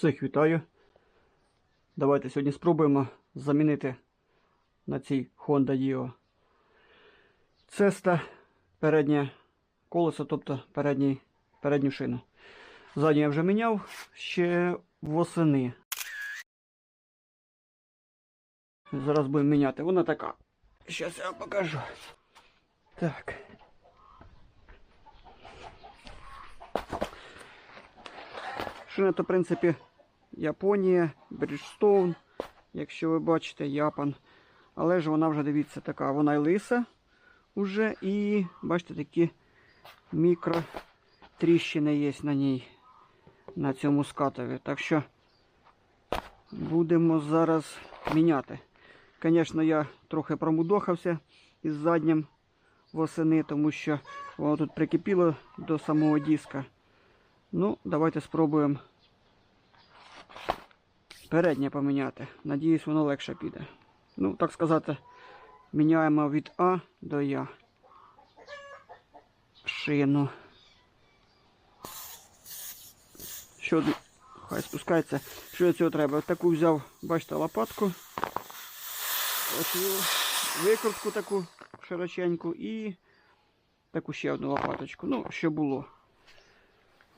Всіх вітаю. Давайте сьогодні спробуємо замінити на цій Honda Dio Цеста переднє колесо, тобто передній, передню шину. Задню я вже міняв ще восени. Зараз будемо міняти. Вона така. Зараз я вам покажу. Так. Шина то, в принципі, Японія, Bridgestone, якщо ви бачите, Япан. Але ж вона вже, дивіться, така, вона й лиса уже. І бачите, такі мікро тріщини є на ній, на цьому скатові. Так що будемо зараз міняти. Звісно, я трохи промудохався із заднім восени, тому що воно тут прикипіло до самого диска. Ну, давайте спробуємо переднє поміняти. Надіюсь, воно легше піде. Ну, так сказати, міняємо від А до Я. Шину. Що хай спускається. Що для цього треба? Таку взяв, бачите, лопатку. Оцю викрутку таку широченьку і таку ще одну лопаточку. Ну, що було.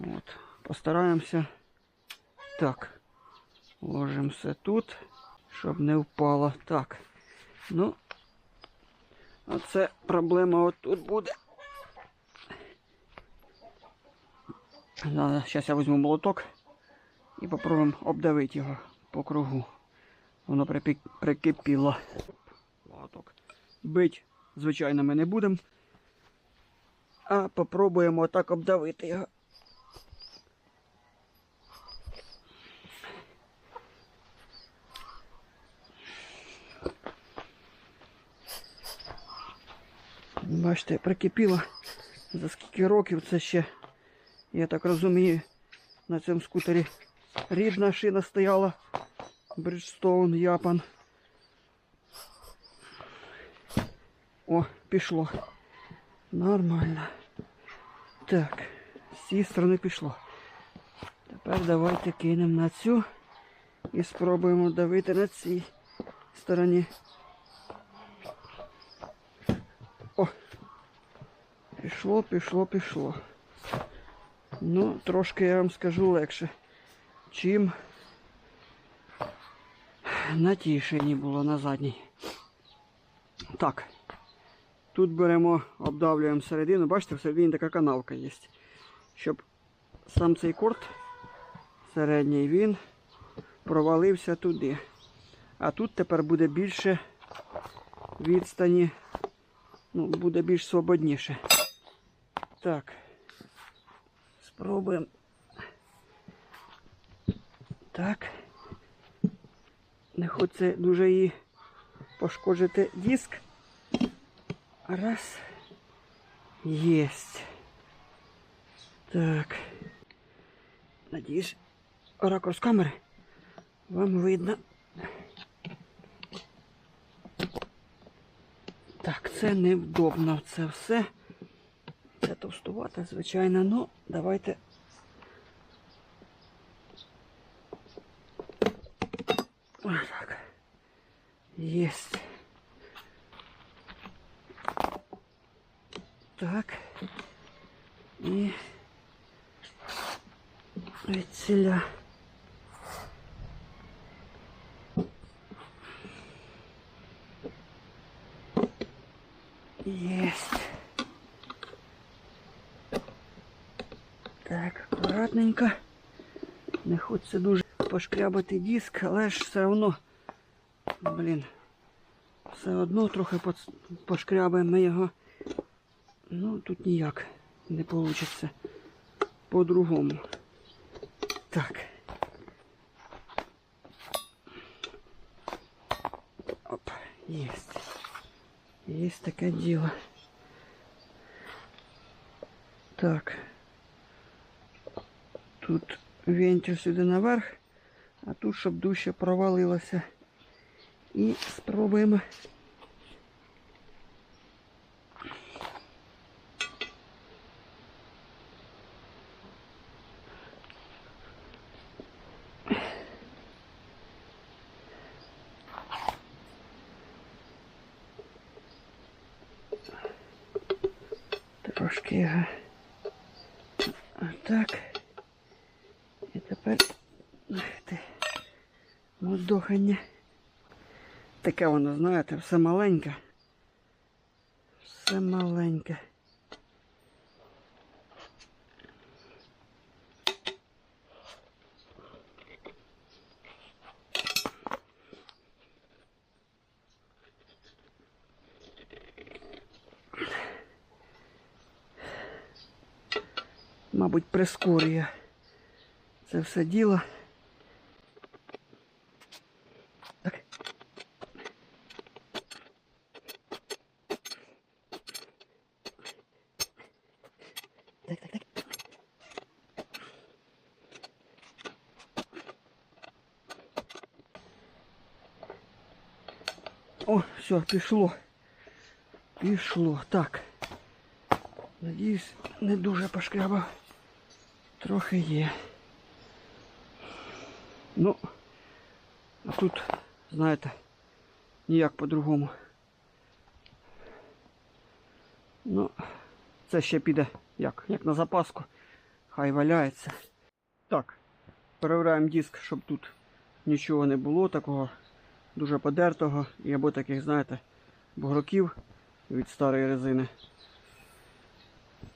От, постараємося. Так. Ложимо все тут, щоб не впало. Так. Ну, оце проблема от тут буде. Зараз я візьму молоток і попробуємо обдавити його по кругу. Воно прикипіло. Молоток. Бить, звичайно, ми не будемо. А попробуємо так обдавити його. Бачите, прикипіло. За скільки років це ще, я так розумію, на цьому скутері рідна шина стояла. Bridgestone, Япан. О, пішло. Нормально. Так, з цієї сторони пішло. Тепер давайте кинемо на цю і спробуємо давити на цій стороні. Пішло, пішло, пішло. Ну, трошки я вам скажу легше, чим на тій шині було на задній. Так. Тут беремо, обдавлюємо середину. Бачите, всередині така канавка є. Щоб сам цей корт середній він провалився туди. А тут тепер буде більше відстані, ну, буде більш свободніше. Так. Спробуємо. Так. Не хочеться дуже її пошкоджити диск. Раз. Есть. Так. Надіюсь, ракурс камери вам видно. Так, це невдобно це все. Це товстувати, звичайно, ну давайте. Ось так. Єсть. Так. І відціля. Єсть. Хочеться дуже пошкрябати диск, але ж все одно, блін, все одно трохи пошкрябаємо його. Ну, тут ніяк не вийде по-другому. Так. Оп, єсть. Єсть таке діло. Так. Тут вентиль сюди наверх, а тут, щоб дужче провалилося. І спробуємо. Трошки його так. Мудохання. Таке воно, знаєте, все маленьке. Все маленьке. Мабуть, прискорює це все діло. Все, пішло. Пішло. Так. Надіюсь, не дуже пошкрябав. Трохи є. Ну, тут, знаєте, ніяк по-другому. Ну, це ще піде як, як на запаску. Хай валяється. Так, перевіряємо диск, щоб тут нічого не було такого дуже подертого і або таких, знаєте, бугроків від старої резини.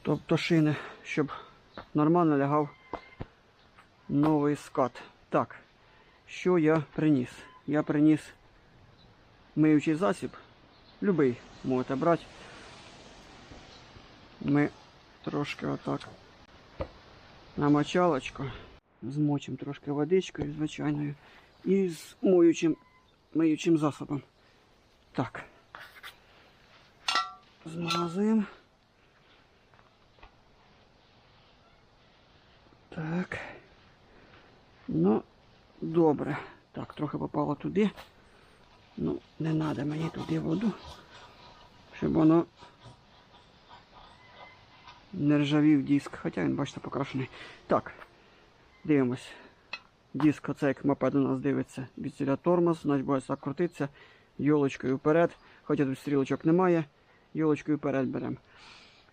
Тобто шини, щоб нормально лягав новий скат. Так, що я приніс? Я приніс миючий засіб. Любий можете брати. Ми трошки отак на мочалочку. Змочимо трошки водичкою звичайною і з моючим, миючим засобом. Так. Змазуємо. Так. Ну, добре. Так, трохи попало туди. Ну, не треба мені туди воду. Щоб воно не ржавів диск. Хоча він, бачите, покрашений. Так, дивимось. Диск, оце як мопед у нас дивиться. Від тормоз, так крутитися. Йолочкою вперед. Хоча тут стрілочок немає. Йолочкою вперед беремо.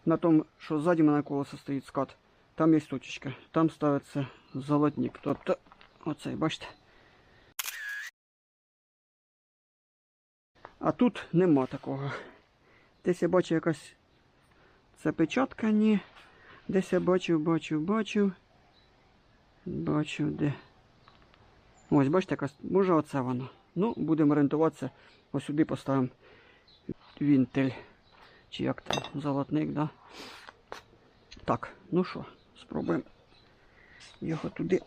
На тому, що ззаді мене колесо стоїть скат. Там є точечка, там ставиться золотник. Тобто, оцей, бачите. А тут нема такого. Десь я бачу якась це печатка, ні. Десь я бачив, бачив, бачив. Бачив де. Ось, бачите, якась. Може оце воно. Ну, будемо орієнтуватися. Ось сюди поставимо вінтель. Чи як там, золотник, да? Так, ну що, спробуємо його туди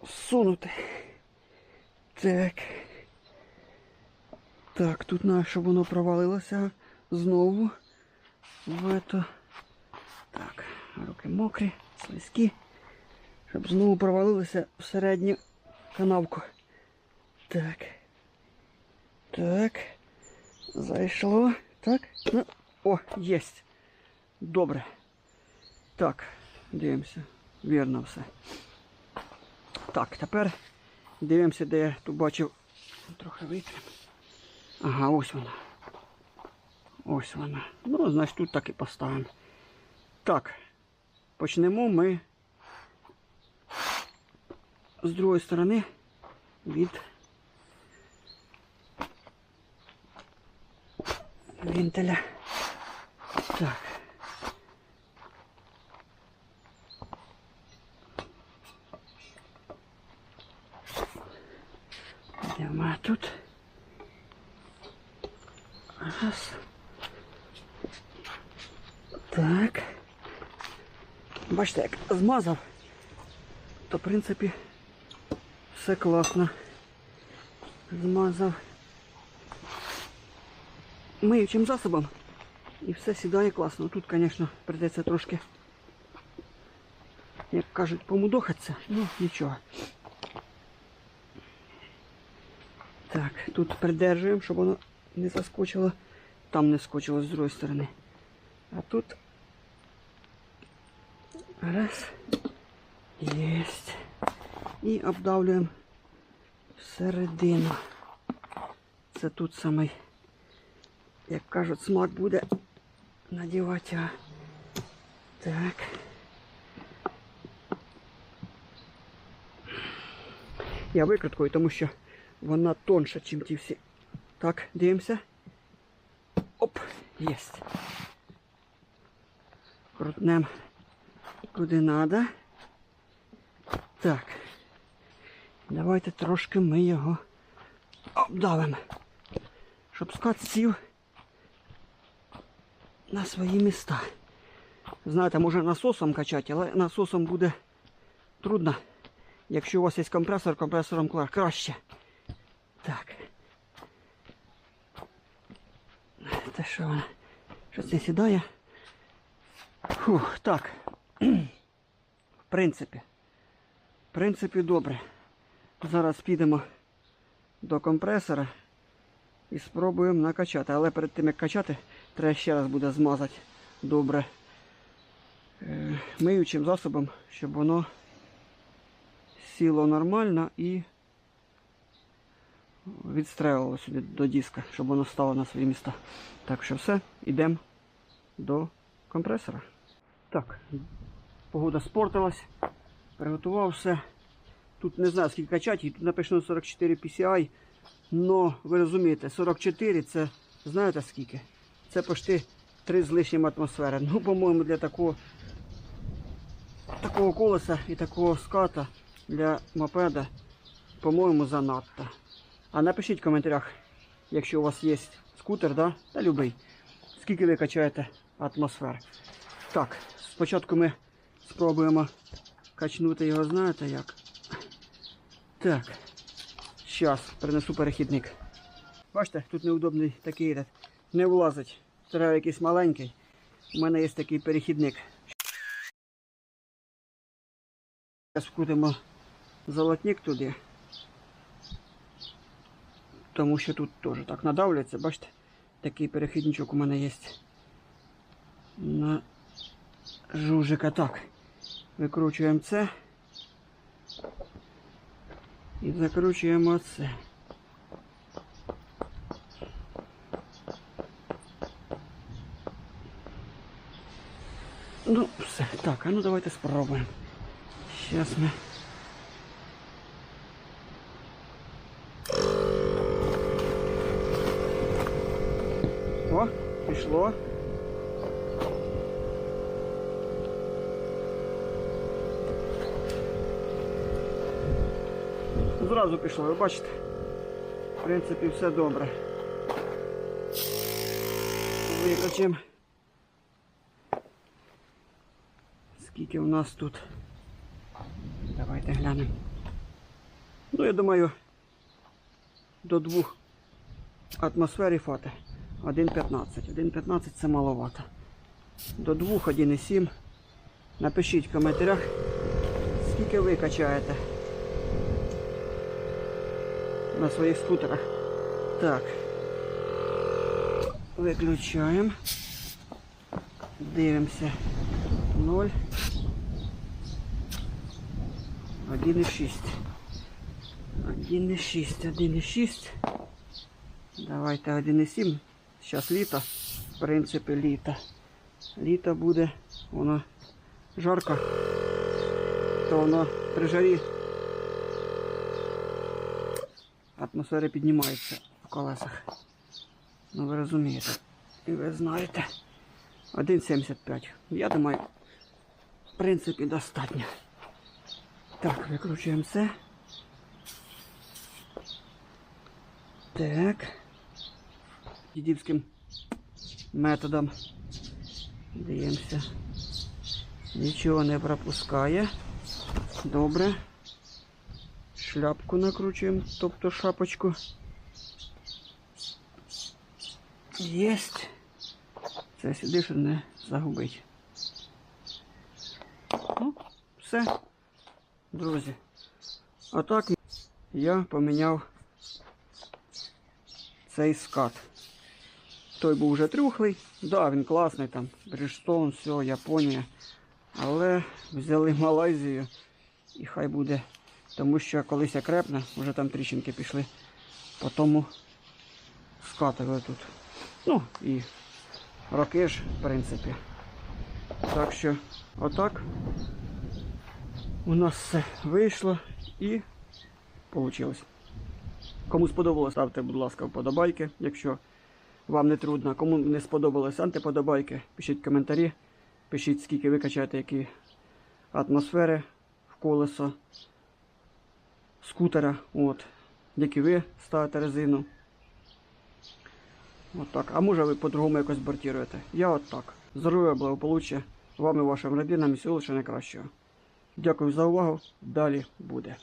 усунути. Так. Так, тут на, щоб воно провалилося знову в ето. Так, руки мокрі, слизькі. Щоб знову провалилося в середню канавку. Так. Так. Зайшло. Так. Ну, о, єсть. Добре. Так, дивимося. Вірно все. Так, тепер дивимося, де я тут бачив. Трохи витрим. Ага, ось вона. Ось вона. Ну, значить тут так і поставимо. Так, почнемо ми з другої сторони від вінтеля. Так. Йдемо тут. Раз. Так. Бачите, як змазав, то в принципі все класно. Змазав миючим засобом і все сідає класно. Тут, звісно, прийдеться трошки, як кажуть, помудохатися, ну нічого. Так, тут придержуємо, щоб воно не заскочило. Там не скочило з другої сторони. А тут раз. Єсть. І обдавлюємо всередину. Це тут самий як кажуть, смак буде надівати. Так. Я викруткою, тому що вона тонша, ніж ті всі. Так, дивимося. Оп, єсть. Крутнем куди надо. Так. Давайте трошки ми його обдавимо. Щоб скат сів на свої міста. Знаєте, може насосом качати, але насосом буде трудно. Якщо у вас є компресор, компресором краще. Так. Те що вона? Щось не сідає. Фух, так. В принципі. В принципі, добре. Зараз підемо до компресора і спробуємо накачати. Але перед тим як качати, треба ще раз буде змазати добре е, миючим засобом, щоб воно сіло нормально і відстрелило сюди до диска, щоб воно стало на свої міста. Так що все, йдемо до компресора. Так, погода спортилась, приготував все. Тут не знаю скільки качати, тут написано 44 PCI. Но ви розумієте, 44 це знаєте скільки? Це почти 3 з лишнім атмосфери. Ну, по-моєму, для такого такого колеса і такого ската для мопеда, по-моєму, занадто. А напишіть в коментарях, якщо у вас є скутер, да? та любий, скільки ви качаєте атмосфер. Так, спочатку ми спробуємо качнути його, знаєте як? Так. Зараз принесу перехідник. Бачите, тут неудобний такий этот, не влазить. Треба якийсь маленький. У мене є такий перехідник. Зараз вкрутимо золотник туди. Тому що тут теж так надавлюється, бачите? Такий перехідничок у мене є. На жужика. Так. Викручуємо це. І закручуємо це. Ну, все. Так, а ну давайте спробуємо. Зараз ми. О, пішло. Зразу пішло, ви бачите? В принципі, все добре. Викачемо. Скільки у нас тут? Давайте глянемо. Ну, я думаю, до двох атмосфері фати. 1,15. 1,15 це маловато. До 2, 1,7. Напишіть в коментарях, скільки ви качаєте на своїх скутерах. Так. Виключаємо. Дивимося. 0. 1,6. 1,6, 1,6. Давайте 1,7. Зараз літо. В принципі, літо. Літо буде, воно жарко, то воно при жарі атмосфера піднімається в колесах. Ну ви розумієте. І ви знаєте. 1,75. Я думаю, в принципі, достатньо. Так, викручуємо це. Так. Дідівським методом. Дивимося. Нічого не пропускає. Добре. Шляпку накручуємо, тобто шапочку. Єсть. Це сюди, щоб не загубити. Ну, все. Друзі. Отак я поміняв цей скат. Той був вже трюхлий. Да, він класний там. Бриджстон, все, Японія. Але взяли Малайзію і хай буде. Тому що колись я крепне, вже там тріщинки пішли. По тому скатили тут. Ну і роки ж, в принципі. Так що, отак у нас все вийшло і вийшло. Кому сподобалось, ставте, будь ласка, вподобайки, якщо вам не трудно. Кому не сподобалось антиподобайки, пишіть коментарі, пишіть, скільки ви качаєте, які атмосфери в колесо скутера, от, які ви ставите резину. От так. А може ви по-другому якось бортіруєте. Я от так. Здоров'я, благополуччя вам і вашим родинам і всього лише найкращого. Дякую за увагу. Далі буде.